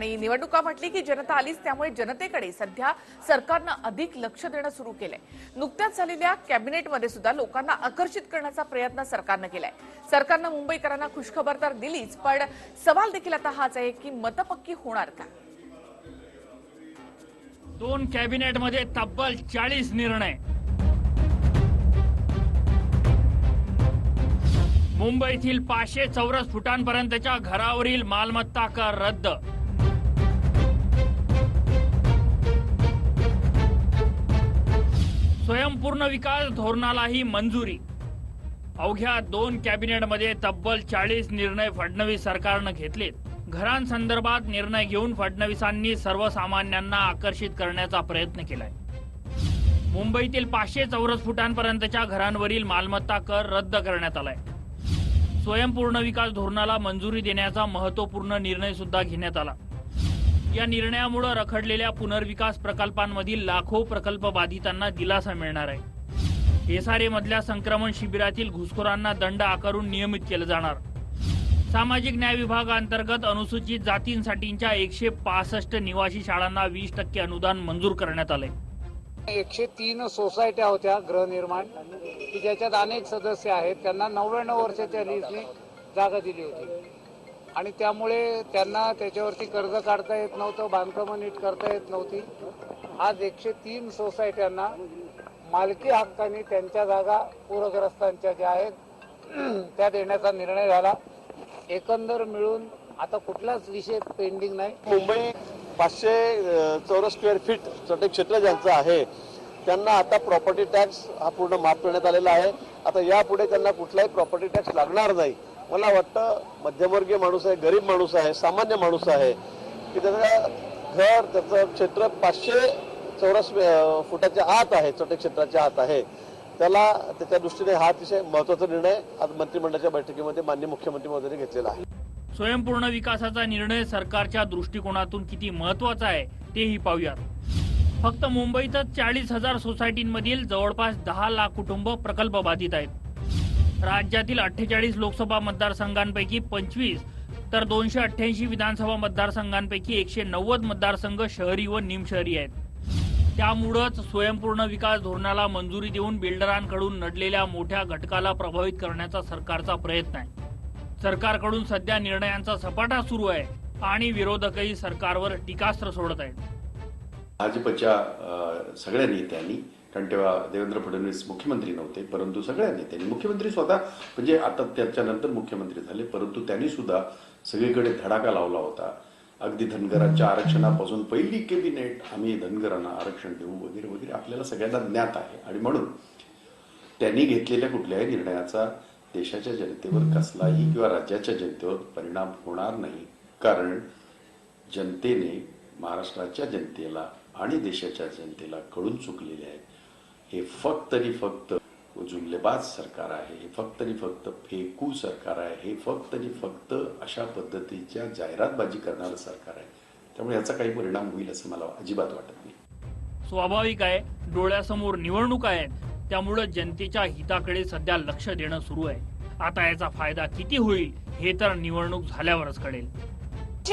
आणि निवडणुका म्हटली की जनता आलीच त्यामुळे जनतेकडे सध्या सरकारनं अधिक लक्ष देणं सुरू केलंय. नुकत्याच झालेल्या कॅबिनेटमध्ये सुद्धा लोकांना आकर्षित करण्याचा प्रयत्न सरकारनं केलाय. सरकारनं मुंबईकरांना खुशखबर तर दिलीच पण सवाल देखील आता हाच आहे की मतपक्की होणार का? दोन कॅबिनेटमध्ये तब्बल चाळीस निर्णय. मुंबईतील पाचशे चौरस फुटांपर्यंतच्या घरावरील मालमत्ता कर रद्द. स्वयंपूर्ण विकास धोरणालाही मंजुरी. अवघ्या दोन कॅबिनेटमध्ये तब्बल चाळीस निर्णय फडणवीस सरकारनं घेतलेत. घरांसंदर्भात निर्णय घेऊन फडणवीसांनी सर्वसामान्यांना आकर्षित करण्याचा प्रयत्न केलाय. मुंबईतील पाचशे चौरस फुटांपर्यंतच्या घरांवरील मालमत्ता कर रद्द करण्यात आलाय. स्वयंपूर्ण विकास धोरणाला मंजुरी देण्याचा महत्त्वपूर्ण निर्णय सुद्धा घेण्यात आला. या निर्णयामुळे रखडलेल्या पुनर्विकास प्रकल्पांमधील लाखो प्रकल्प बाधितांना दिलासा मिळणार आहे. एसआरए मधल्या संक्रमण शिबिरातील घुसखोरांना दंड आकारून नियमित केलं जाणार. सामाजिक न्याय विभागाअंतर्गत अनुसूचित जातींसाठीच्या एकशे पासष्ट निवासी शाळांना वीस टक्के अनुदान मंजूर करण्यात आलंय. एकशे तीन सोसायट्या होत्या गृहनिर्माण की ज्याच्यात अनेक सदस्य आहेत त्यांना नव्याण्णव वर्षाच्या लीजने जागा दिली होती. आणि त्यामुळे त्यांना त्याच्यावरती कर्ज काढता येत नव्हतं बांधकामं नीट करता येत नव्हती. आज एकशे तीन सोसायट्यांना मालकी हक्काने त्यांच्या जागा पूरग्रस्तांच्या ज्या आहेत त्या देण्याचा निर्णय झाला. एकंदर मिळून आता कुठलाच विषय पेंडिंग नाही. मुंबई पाचशे चौरस स्क्वेअर फीट चटे क्षेत्र ज्यांचं आहे त्यांना आता प्रॉपर्टी टॅक्स हा पूर्ण माफ करण्यात आलेला आहे. आता यापुढे त्यांना कुठलाही प्रॉपर्टी टॅक्स लागणार नाही. मला वाटतं मध्यमवर्गीय माणूस आहे गरीब माणूस आहे सामान्य माणूस आहे की त्याचं घर त्याचं क्षेत्र पाचशे चौरस फुटाच्या आत आहे छोट्या क्षेत्राच्या आत आहे. त्याला त्याच्या दृष्टीने हा अतिशय महत्त्वाचा निर्णय आज मंत्रिमंडळाच्या बैठकीमध्ये माननीय मुख्यमंत्री महोदयांनी घेतलेला आहे. स्वयंपूर्ण विकासाचा निर्णय सरकारच्या दृष्टिकोनातून किती महत्त्वाचा आहे तेही पाहूयात. फक्त मुंबईतच चाळीस हजार सोसायटींमधील जवळपास दहा लाख कुटुंब प्रकल्प बाधित आहेत. राज्यातील अठ्ठेचाळीस लोकसभा मतदारसंघांपैकी पंचवीस तर दोनशे अठ्ठ्याऐंशी विधानसभा मतदारसंघांपैकी एकशे नव्वद मतदारसंघ शहरी व निमशहरी आहेत. त्यामुळंच स्वयंपूर्ण विकास धोरणाला मंजुरी देऊन बिल्डरांकडून नडलेल्या मोठ्या घटकाला प्रभावित करण्याचा सरकारचा प्रयत्न आहे. सरकारकडून सध्या निर्णयांचा सपाटा सुरू आहे आणि विरोधकही सरकारवर टीकास्त्र सोडत आहेत. भाजपच्या सगळ्या नेत्यांनी कारण तेव्हा देवेंद्र फडणवीस मुख्यमंत्री नव्हते परंतु सगळ्या नेत्यांनी मुख्यमंत्री स्वतः म्हणजे आता त्याच्यानंतर मुख्यमंत्री झाले परंतु त्यांनी सुद्धा सगळीकडे धडाका लावला होता. अगदी धनगरांच्या आरक्षणापासून पहिली कॅबिनेट आम्ही धनगरांना आरक्षण देऊ वगैरे वगैरे आपल्याला सगळ्यांना ज्ञात आहे. आणि म्हणून त्यांनी घेतलेल्या कुठल्याही निर्णयाचा देशाच्या जनतेवर कसलाही किंवा राज्याच्या जनतेवर परिणाम होणार नाही. कारण जनतेने महाराष्ट्राच्या जनतेला आणि देशाच्या जनतेला कळून चुकलेले आहे हे फक्त आणि फक्त जुमलेबाज सरकार आहे हे फक्त आणि फक्त फेकू सरकार आहे हे फक्त आणि फक्त अशा पद्धतीच्या जाहिरातबाजी करणारं सरकार आहे. त्यामुळे याचा काही परिणाम होईल असं मला अजिबात वाटत नाही. स्वाभाविक आहे डोळ्यासमोर निवडणूक आहे त्यामुळे जनतेच्या हिताकडे सध्या लक्ष देणं सुरू आहे. आता याचा फायदा किती होईल हे तर निवडणूक झाल्यावरच कळेल.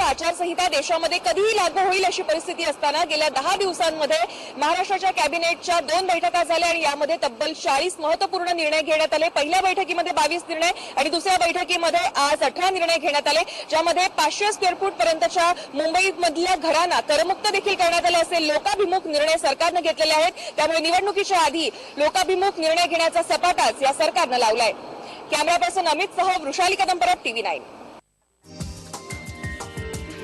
आचारसंहिता देशामध्ये कधीही लागू होईल अशी परिस्थिती असताना गेल्या दहा दिवसांमध्ये महाराष्ट्राच्या कॅबिनेटच्या दोन बैठका झाल्या आणि यामध्ये तब्बल चाळीस महत्त्वपूर्ण निर्णय घेण्यात आले. पहिल्या बैठकीमध्ये बावीस निर्णय आणि दुसऱ्या बैठकीमध्ये आज अठरा निर्णय घेण्यात आले ज्यामध्ये पाचशे स्क्वेअर फूट पर्यंतच्या मुंबईमधल्या घरांना करमुक्त देखील करण्यात आले असे लोकाभिमुख निर्णय सरकारनं घेतलेले आहेत. त्यामुळे निवडणुकीच्या आधी लोकाभिमुख निर्णय घेण्याचा सपाटाच या सरकारनं लावलाय. कॅमेरा पर्सन अमित सह वृषाली कदंबरट टीव्ही नाईन.